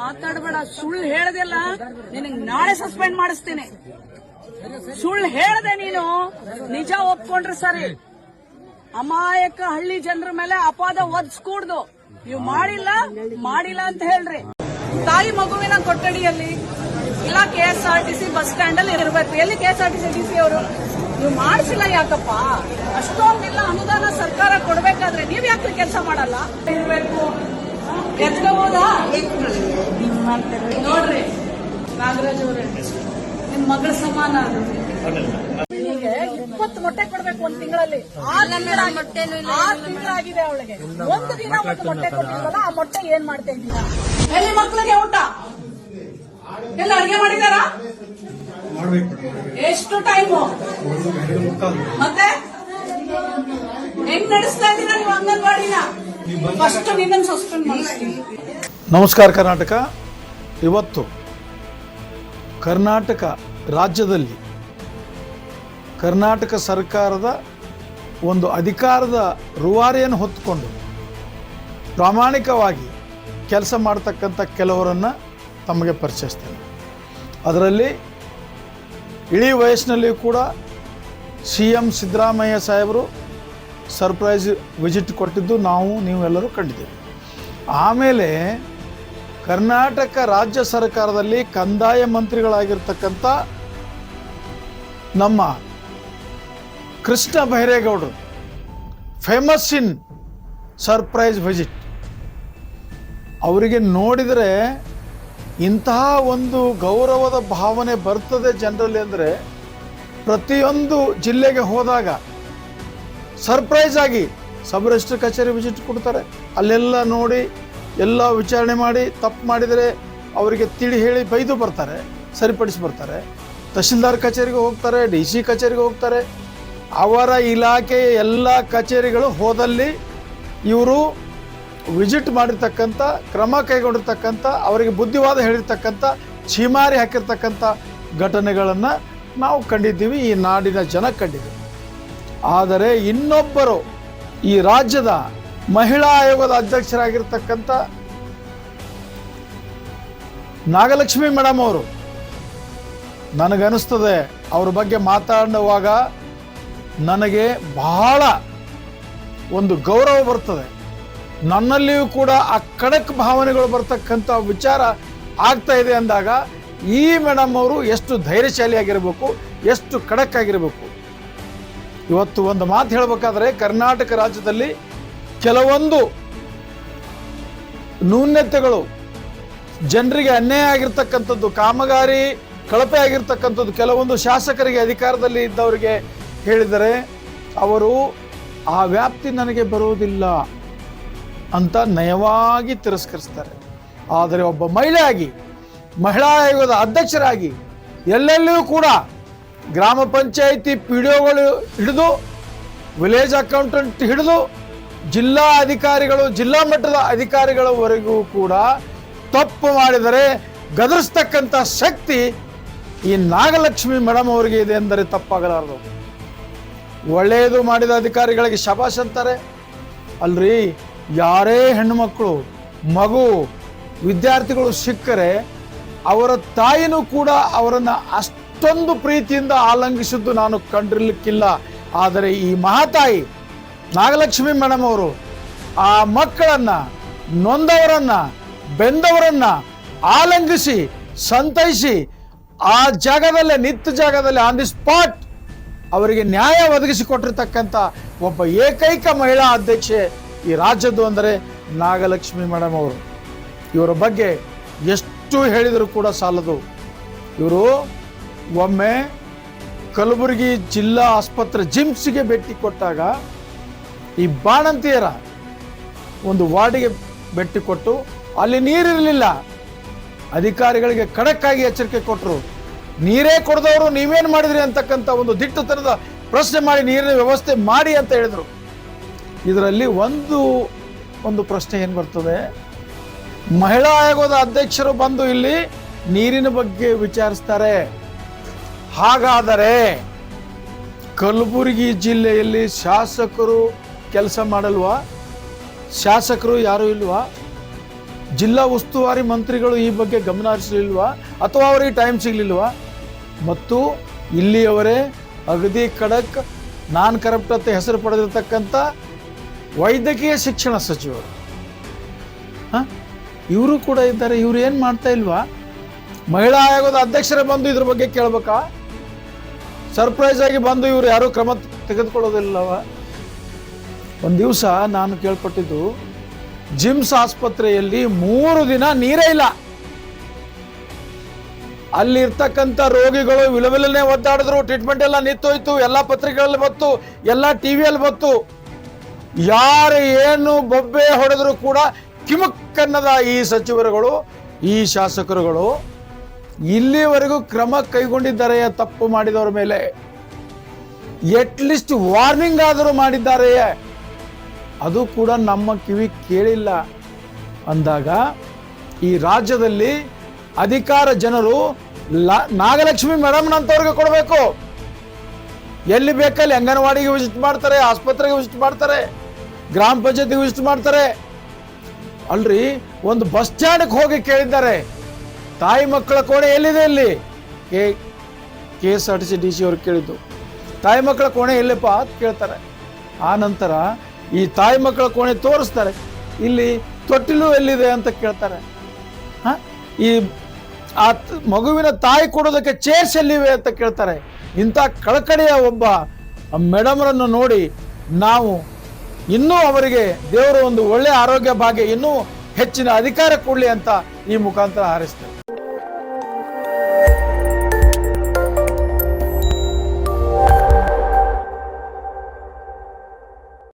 ಮಾತಾಡಬೇಡ. ಸುಳ್ಳು ಹೇಳದಿಲ್ಲ. ನಿನಗ್ ನಾಳೆ ಸಸ್ಪೆಂಡ್ ಮಾಡಿಸ್ತೀನಿ. ಸುಳ್ಳು ಹೇಳದೆ ನೀನು ನಿಜ ಒಪ್ಕೊಂಡ್ರೆ ಸರಿ. ಅಮಾಯಕ ಹಳ್ಳಿ ಜನರ ಮೇಲೆ ಅಪಾದ ಒದ್ಸ್ಕೂಡ್ದು. ನೀವು ಮಾಡಿಲ್ಲ ಮಾಡಿಲ್ಲ ಅಂತ ಹೇಳ್ರಿ. ತಾಯಿ ಮಗುವಿನ ಕೊಠಡಿಯಲ್ಲಿ ಇಲ್ಲ K S R T C bus stand ಅಲ್ಲಿ ಇರಬೇಕು. ಎಲ್ಲಿ K S R T C D C ಅವರು? ನೀವು ಮಾಡಿಸಿಲ್ಲ ಯಾಕಪ್ಪ? ಅಷ್ಟೊಂದಿಲ್ಲ, ಅನುದಾನ ಸರ್ಕಾರ ಕೊಡ್ಬೇಕಾದ್ರೆ ನೀವ್ ಯಾಕೆ ಕೆಲಸ ಮಾಡಲ್ಲ? ಎತ್ಕೋಬೋದಾ ನೋಡ್ರಿ ನಾಗರಾಜ್ ಅವ್ರೆ. ನಿಮ್ ಮಗಳ ಸಮಾನ ಇಪ್ಪತ್ತು ಮೊಟ್ಟೆ ಕೊಡ್ಬೇಕು ಒಂದ್ ತಿಂಗಳಲ್ಲಿ. ಆರು ತಿಂಗಳಾಗಿದೆ ಅವಳಿಗೆ. ಒಂದು ದಿನ ಒಂದು ಮೊಟ್ಟೆ ಕೊಟ್ಟಿಲ್ವಲ್ಲ ಆ ಮೊಟ್ಟೆ ಏನ್ ಮಾಡ್ತಾ ಇದ್ದೀರಾ? ಎಲ್ಲಿ ಮಕ್ಕಳಿಗೆ ಊಟ? ಎಲ್ಲ ಅಡಿಗೆ ಮಾಡಿದಾರ ಎಷ್ಟು ಟೈಮು? ಮತ್ತೆ? ಹೆಂಗ್ ನಡೆಸ್ತಾ ಇದ್ದೀರಾ ನೀವು ಅಂಗನವಾಡಿನ? ಫಸ್ಟ್ ನಿನ್ನ ಸಸ್ಪೆಂಡ್ ಮಾಡಿಸ್ತೀನಿ. ನಮಸ್ಕಾರ ಕರ್ನಾಟಕ. ಇವತ್ತು ಕರ್ನಾಟಕ ರಾಜ್ಯದಲ್ಲಿ ಕರ್ನಾಟಕ ಸರ್ಕಾರದ ಒಂದು ಅಧಿಕಾರದ ರೂವಾರಿಯನ್ನು ಹೊತ್ತುಕೊಂಡು ಪ್ರಾಮಾಣಿಕವಾಗಿ ಕೆಲಸ ಮಾಡ್ತಕ್ಕಂಥ ಕೆಲವರನ್ನು ತಮಗೆ ಪರಿಚಯಿಸ್ತೇನೆ. ಅದರಲ್ಲಿ ಇಳಿ ವಯಸ್ಸಿನಲ್ಲಿಯೂ ಕೂಡ ಸಿ ಎಂ ಸಿದ್ದರಾಮಯ್ಯ ಸಾಹೇಬರು ಸರ್ಪ್ರೈಸ್ ವಿಸಿಟ್ ಕೊಟ್ಟಿದ್ದು ನಾವು, ನೀವೆಲ್ಲರೂ ಕಂಡಿದ್ದೇವೆ ಆಮೇಲೆ ಕರ್ನಾಟಕ ರಾಜ್ಯ ಸರ್ಕಾರದಲ್ಲಿ ಕಂದಾಯ ಮಂತ್ರಿಗಳಾಗಿರ್ತಕ್ಕಂಥ ನಮ್ಮ ಕೃಷ್ಣ ಬೈರೇಗೌಡರು ಫೇಮಸ್ ಇನ್ ಸರ್ಪ್ರೈಸ್ ವಿಸಿಟ್ ಅವರಿಗೆ ನೋಡಿದರೆ ಇಂತಹ ಒಂದು ಗೌರವದ ಭಾವನೆ ಬರ್ತದೆ ಜನರಲ್ಲಿ ಅಂದರೆ ಪ್ರತಿಯೊಂದು ಜಿಲ್ಲೆಗೆ ಹೋದಾಗ ಸರ್ಪ್ರೈಸ್ ಆಗಿ ಸಬ್ ಕಚೇರಿ ವಿಸಿಟ್ ಕೊಡ್ತಾರೆ. ಅಲ್ಲೆಲ್ಲ ನೋಡಿ ಎಲ್ಲ ವಿಚಾರಣೆ ಮಾಡಿ, ತಪ್ಪು ಮಾಡಿದರೆ ಅವರಿಗೆ ತಿಳಿ ಹೇಳಿ ಬೈದು ಬರ್ತಾರೆ, ಸರಿಪಡಿಸಿ ಬರ್ತಾರೆ. ತಹಶೀಲ್ದಾರ್ ಕಚೇರಿಗೆ ಹೋಗ್ತಾರೆ, ಡಿ ಸಿ ಕಚೇರಿಗೆ ಹೋಗ್ತಾರೆ. ಅವರ ಇಲಾಖೆಯ ಎಲ್ಲ ಕಚೇರಿಗಳು ಹೋದಲ್ಲಿ ಇವರು ವಿಸಿಟ್ ಮಾಡಿರ್ತಕ್ಕಂಥ, ಕ್ರಮ ಕೈಗೊಂಡಿರ್ತಕ್ಕಂಥ, ಅವರಿಗೆ ಬುದ್ಧಿವಾದ ಹೇಳಿರ್ತಕ್ಕಂಥ, ಛೀಮಾರಿ ಹಾಕಿರ್ತಕ್ಕಂಥ ಘಟನೆಗಳನ್ನು ನಾವು ಕಂಡಿದ್ದೀವಿ, ಈ ನಾಡಿನ ಜನ ಕಂಡಿದ್ದೀವಿ. ಆದರೆ ಇನ್ನೊಬ್ಬರು ಈ ರಾಜ್ಯದ ಮಹಿಳಾ ಆಯೋಗದ ಅಧ್ಯಕ್ಷರಾಗಿರ್ತಕ್ಕಂಥ ನಾಗಲಕ್ಷ್ಮಿ ಮೇಡಮ್ ಅವರು, ನನಗನ್ನಿಸ್ತದೆ ಅವ್ರ ಬಗ್ಗೆ ಮಾತಾಡುವಾಗ ನನಗೆ ಬಹಳ ಒಂದು ಗೌರವ ಬರ್ತದೆ. ನನ್ನಲ್ಲಿಯೂ ಕೂಡ ಆ ಕಡಕ್ ಭಾವನೆಗಳು ಬರ್ತಕ್ಕಂಥ ವಿಚಾರ ಆಗ್ತಾ ಇದೆ ಅಂದಾಗ ಈ ಮೇಡಮ್ ಅವರು ಎಷ್ಟು ಧೈರ್ಯಶಾಲಿಯಾಗಿರಬೇಕು, ಎಷ್ಟು ಕಡಕ್ ಆಗಿರಬೇಕು. ಇವತ್ತು ಒಂದು ಮಾತು ಹೇಳಬೇಕಾದ್ರೆ ಕರ್ನಾಟಕ ರಾಜ್ಯದಲ್ಲಿ ಕೆಲವೊಂದು ನ್ಯೂನ್ಯತೆಗಳು ಜನರಿಗೆ ಅನ್ಯಾಯ ಆಗಿರ್ತಕ್ಕಂಥದ್ದು, ಕಾಮಗಾರಿ ಕಳಪೆ ಆಗಿರ್ತಕ್ಕಂಥದ್ದು ಕೆಲವೊಂದು ಶಾಸಕರಿಗೆ ಅಧಿಕಾರದಲ್ಲಿ ಇದ್ದವರಿಗೆ ಹೇಳಿದರೆ ಅವರು ಆ ವ್ಯಾಪ್ತಿ ನನಗೆ ಬರುವುದಿಲ್ಲ ಅಂತ ನಯವಾಗಿ ತಿರಸ್ಕರಿಸ್ತಾರೆ. ಆದರೆ ಒಬ್ಬ ಮಹಿಳೆಯಾಗಿ, ಮಹಿಳಾ ಆಯೋಗದ ಅಧ್ಯಕ್ಷರಾಗಿ ಎಲ್ಲೆಲ್ಲಿಯೂ ಕೂಡ ಗ್ರಾಮ ಪಂಚಾಯಿತಿ ಪಿ ಡಿ ಒಗಳು ಹಿಡಿದು, ವಿಲೇಜ್ ಅಕೌಂಟೆಂಟ್ ಹಿಡಿದು ಜಿಲ್ಲಾ ಅಧಿಕಾರಿಗಳು, ಜಿಲ್ಲಾ ಮಟ್ಟದ ಅಧಿಕಾರಿಗಳವರೆಗೂ ಕೂಡ ತಪ್ಪು ಮಾಡಿದರೆ ಗದರಿಸ್ತಕ್ಕಂಥ ಶಕ್ತಿ ಈ ನಾಗಲಕ್ಷ್ಮಿ ಮೇಡಮ್ ಅವರಿಗೆ ಇದೆ ಎಂದರೆ ತಪ್ಪಾಗಲಾರದು. ಒಳ್ಳೆಯದು ಮಾಡಿದ ಅಧಿಕಾರಿಗಳಿಗೆ ಶಬಾಷ್ ಅಂತಾರೆ. ಅಲ್ರಿ, ಯಾರೇ ಹೆಣ್ಣುಮಕ್ಕಳು ಮಗು, ವಿದ್ಯಾರ್ಥಿಗಳು ಸಿಕ್ಕರೆ ಅವರ ತಾಯಿನೂ ಕೂಡ ಅವರನ್ನು ಅಷ್ಟೊಂದು ಪ್ರೀತಿಯಿಂದ ಆಲಂಘಿಸಿದ್ದು ನಾನು ಕಂಡಿರ್ಲಿಕ್ಕಿಲ್ಲ. ಆದರೆ ಈ ಮಹಾತಾಯಿ ನಾಗಲಕ್ಷ್ಮಿ ಮೇಡಮ್ ಅವರು ಆ ಮಕ್ಕಳನ್ನ ನೊಂದವರನ್ನ, ಬೆಂದವರನ್ನ ಆಲಂಗಿಸಿ, ಸಂತೈಸಿ ಆ ಜಾಗದಲ್ಲೇ, ನಿತ್ಯ ಜಾಗದಲ್ಲಿ ಆನ್ ದಿ ಸ್ಪಾಟ್ ಅವರಿಗೆ ನ್ಯಾಯ ಒದಗಿಸಿಕೊಟ್ಟಿರ್ತಕ್ಕಂಥ ಒಬ್ಬ ಏಕೈಕ ಮಹಿಳಾ ಅಧ್ಯಕ್ಷೆ ಈ ರಾಜ್ಯದ್ದು ಅಂದರೆ ನಾಗಲಕ್ಷ್ಮಿ ಮೇಡಮ್ ಅವರು. ಇವರ ಬಗ್ಗೆ ಎಷ್ಟು ಹೇಳಿದರೂ ಕೂಡ ಸಾಲದು. ಇವರು ಒಮ್ಮೆ ಕಲಬುರಗಿ ಜಿಲ್ಲಾ ಆಸ್ಪತ್ರೆ ಜಿಮ್ಸ್ಗೆ ಭೇಟಿ ಕೊಟ್ಟಾಗ ಈ ಬಾಣಂತಿಯರ ಒಂದು ವಾರ್ಡಿಗೆ ಭೇಟಿ ಕೊಟ್ಟು ಅಲ್ಲಿ ನೀರಿರಲಿಲ್ಲ. ಅಧಿಕಾರಿಗಳಿಗೆ ಖಡಕ್ಕಾಗಿ ಎಚ್ಚರಿಕೆ ಕೊಟ್ಟರು ನೀರೇ ಕೊಡದವರು ನೀವೇನು ಮಾಡಿದ್ರಿ ಅಂತಕ್ಕಂಥ ಒಂದು ದಿಟ್ಟತನದ ಪ್ರಶ್ನೆ ಮಾಡಿ ನೀರಿನ ವ್ಯವಸ್ಥೆ ಮಾಡಿ ಅಂತ ಹೇಳಿದರು. ಇದರಲ್ಲಿ ಒಂದು ಒಂದು ಪ್ರಶ್ನೆ ಏನು ಬರ್ತದೆ? ಮಹಿಳಾ ಆಯೋಗದ ಅಧ್ಯಕ್ಷರು ಬಂದು ಇಲ್ಲಿ ನೀರಿನ ಬಗ್ಗೆ ವಿಚಾರಿಸ್ತಾರೆ. ಹಾಗಾದರೆ ಕಲಬುರಗಿ ಜಿಲ್ಲೆಯಲ್ಲಿ ಶಾಸಕರು ಕೆಲಸ ಮಾಡಲ್ವಾ? ಶಾಸಕರು ಯಾರೂ ಇಲ್ವಾ? ಜಿಲ್ಲಾ ಉಸ್ತುವಾರಿ ಮಂತ್ರಿಗಳು ಈ ಬಗ್ಗೆ ಗಮನ ಹರಿಸಲಿಲ್ವಾ? ಅಥವಾ ಅವರಿಗೆ ಟೈಮ್ ಸಿಗಲಿಲ್ವಾ? ಮತ್ತು ಇಲ್ಲಿಯವರೇ ಅಗದಿ ಖಡಕ್ ನಾನ್ ಕರಪ್ಟ್ ಅಂತ ಹೆಸರು ಪಡೆದಿರ್ತಕ್ಕಂಥ ವೈದ್ಯಕೀಯ ಶಿಕ್ಷಣ ಸಚಿವರು. ಇವರು ಕೂಡ ಇದ್ದಾರೆ, ಇವರು ಏನು ಮಾಡ್ತಾ ಇಲ್ವಾ? ಮಹಿಳಾ ಆಯೋಗದ ಅಧ್ಯಕ್ಷರೇ ಬಂದು ಇದ್ರ ಬಗ್ಗೆ ಕೇಳ್ಬೇಕಾ? ಸರ್ಪ್ರೈಸ್ ಆಗಿ ಬಂದು ಇವರು ಯಾರೂ ಕ್ರಮ ತೆಗೆದುಕೊಳ್ಳೋದಿಲ್ಲವ? ಒಂದು ದಿವಸ ನಾನು ಕೇಳ್ಪಟ್ಟಿದ್ದು ಜಿಮ್ಸ್ ಆಸ್ಪತ್ರೆಯಲ್ಲಿ ಮೂರು ದಿನ ನೀರೇ ಇಲ್ಲ. ಅಲ್ಲಿರ್ತಕ್ಕಂಥ ರೋಗಿಗಳು ವಿಲವಿಲನೆ ಒದ್ದಾಡಿದ್ರು ಟ್ರೀಟ್ಮೆಂಟ್ ಎಲ್ಲ ನಿಂತೋಯ್ತು, ಎಲ್ಲ ಪತ್ರಿಕೆಗಳಲ್ಲಿ ಬಂತು, ಎಲ್ಲ ಟಿವಿಯಲ್ಲಿ ಬತ್ತು ಯಾರು ಏನು ಬೊಬ್ಬೆ ಹೊಡೆದ್ರು ಕೂಡ ಕಿಮಕ್ಕನ್ನದ ಈ ಸಚಿವರುಗಳು, ಈ ಶಾಸಕರುಗಳು ಇಲ್ಲಿವರೆಗೂ ಕ್ರಮ ಕೈಗೊಂಡಿದ್ದಾರೆ ತಪ್ಪು ಮಾಡಿದವರ ಮೇಲೆ. ಎಟ್ಲಿಸ್ಟ್ ವಾರ್ನಿಂಗ್ ಆದರೂ ಮಾಡಿದ್ದಾರೆಯೇ ಅದು ಕೂಡ ನಮ್ಮ ಕಿವಿ ಕೇಳಿಲ್ಲ ಅಂದಾಗ ಈ ರಾಜ್ಯದಲ್ಲಿ ಅಧಿಕಾರ ಜನರು ಲ- ನಾಗಲಕ್ಷ್ಮಿ ಮೇಡಮ್ನಂತವ್ರಿಗೆ ಕೊಡಬೇಕು. ಎಲ್ಲಿ ಬೇಕಲ್ಲಿ ಅಂಗನವಾಡಿಗೆ ವಿಸಿಟ್ ಮಾಡ್ತಾರೆ, ಆಸ್ಪತ್ರೆಗೆ ವಿಸಿಟ್ ಮಾಡ್ತಾರೆ, ಗ್ರಾಮ ಪಂಚಾಯತಿಗೆ ವಿಸಿಟ್ ಮಾಡ್ತಾರೆ. ಅಲ್ರಿ, ಒಂದು ಬಸ್ ಸ್ಟ್ಯಾಂಡ್ಗೆ ಹೋಗಿ ಕೇಳಿದ್ದಾರೆ. ತಾಯಿ ಮಕ್ಕಳ ಕೋಣೆ ಎಲ್ಲಿದೆ ಇಲ್ಲಿ? K K S R T C D C ಅವ್ರು ಕೇಳಿದ್ದು. ತಾಯಿ ಮಕ್ಕಳ ಕೋಣೆ ಎಲ್ಲಿಪ್ಪ ಅಂತ ಕೇಳ್ತಾರೆ. ಆ ನಂತರ ಈ ತಾಯಿ ಮಕ್ಕಳ ಕೋಣೆ ತೋರಿಸ್ತಾರೆ. ಇಲ್ಲಿ ತೊಟ್ಟಿಲು ಎಲ್ಲಿದೆ ಅಂತ ಕೇಳ್ತಾರೆ. ಹ? ಈ ಆ ಮಗುವಿನ ತಾಯಿ ಕೊಡೋದಕ್ಕೆ ಚೇರ್ಸ್ ಎಲ್ಲಿವೆ ಅಂತ ಕೇಳ್ತಾರೆ. ಇಂಥ ಕಳಕಳಿಯ ಒಬ್ಬ ಮೇಡಮ್ರನ್ನು ನೋಡಿ ನಾವು ಇನ್ನೂ ಅವರಿಗೆ ದೇವರು ಒಂದು ಒಳ್ಳೆಯ ಆರೋಗ್ಯ ಭಾಗ್ಯ ಇನ್ನೂ ಹೆಚ್ಚಿನ ಅಧಿಕಾರ ಕೊಡಲಿ ಅಂತ ಈ ಮುಖಾಂತರ ಹಾರೈಸ್ತೇವೆ